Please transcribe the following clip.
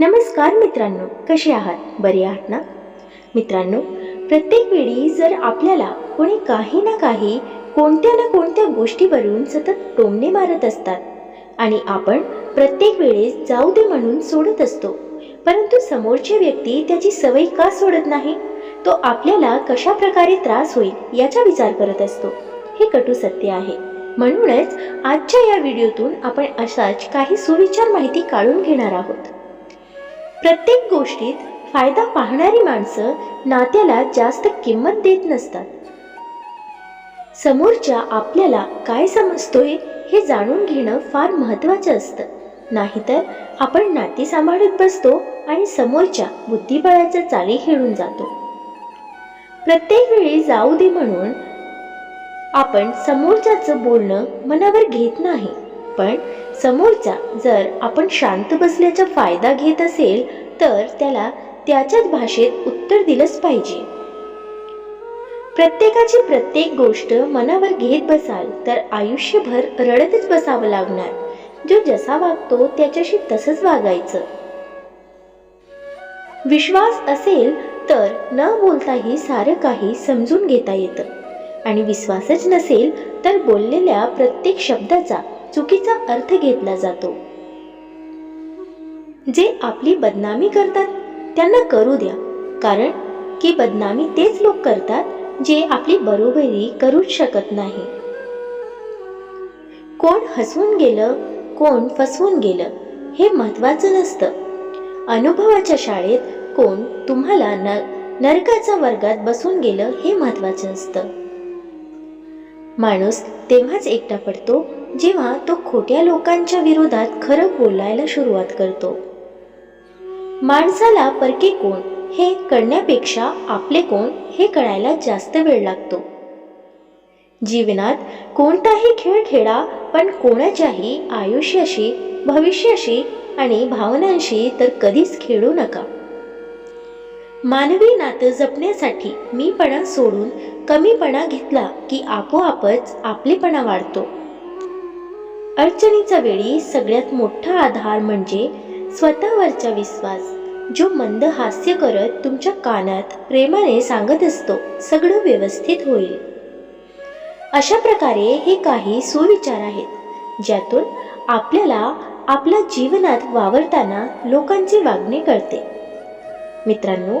नमस्कार मित्रांनो कसे आहात? बरे आहात ना? मित्रांनो प्रत्येक वेळी जर आपल्याला कोणी काही ना काही कोणत्या ना कोणत्या गोष्टीवरून सतत टोमणे मारत असतात आणि आपण प्रत्येक वेळेस जाऊ दे म्हणून सोडत असतो परंतु समोरची व्यक्ती त्याची सवय का सोडत नाही? तो आपल्याला कशा प्रकारे त्रास होईल याचा विचार करत असतो. हे कटू सत्य आहे. म्हणूनच आजच्या या व्हिडिओतून आपण अशाच काही सुविचार माहिती काढून घेणार आहोत. प्रत्येक गोष्टीत फायदा पाहणारी माणसं नात्याला जास्त किंमत देत नसतात. समोरच्या आपल्याला काय समजतोय हे जाणून घेणं फार महत्त्वाचं असतं. नाहीतर आपण नाती सांभाळत बसतो आणि समोरच्या बुद्धिबळाच्या चाली खेळून जातो. प्रत्येक वेळी जाऊ दे म्हणून आपण समोरच्याचं बोलणं मनावर घेत नाही. पण समोरचा जर आपण शांत बसल्याचा फायदा घेत असेल तर त्याला त्याच्याच भाषेत उत्तर दिलंच पाहिजे. प्रत्येकाची प्रत्येक गोष्ट मनावर घेत बसाल तर आयुष्यभर रडतच बसावं लागणार. जो जसा वागतो त्याच्याशी तसंच वागायचं. विश्वास असेल तर न बोलताही सारं काही समजून घेता येतं. आणि विश्वासच नसेल तर बोललेल्या प्रत्येक शब्दाचा चुकीचा अर्थ घेतला जातो. जे आपली बदनामी करतात त्यांना करू द्या. कारण की बदनामी तेच लोक करतात जे आपली बरोबरी करूच शकत नाही. कोण हसवून गेलं कोण फसवून गेलं हे महत्वाचं नसतं. अनुभवाच्या शाळेत कोण तुम्हाला न नरकाच्या वर्गात बसून गेलं हे महत्वाचं असतं माणूस तेव्हाच एकटा पडतो जेव्हा तो खोट्या लोकांच्या विरोधात खरं बोलायला सुरुवात करतो. माणसाला परके कोण हे कळण्यापेक्षा आपले कोण हे कळायला जास्त वेळ लागतो. जीवनात कोणताही खेळ खेळा पण कोणाच्याही आयुष्याशी भविष्याशी आणि भावनांशी तर कधीच खेळू नका. मानवी नातं जपण्यासाठी मीपणा सोडून कमीपणा घेतला की आपोआपच आपलेपणा वाढतो. अडचणीच्या वेळी सगळ्यात मोठा आधार म्हणजे स्वतःवरचा विश्वास जो मंद हास्य करत तुमच्या कानात प्रेमाने सांगत असतो सगळं व्यवस्थित होईल. अशा प्रकारे हे काही सुविचार आहेत ज्यातून आपल्याला आपल्या जीवनात वावरताना लोकांचे वागणे कळते. मित्रांनो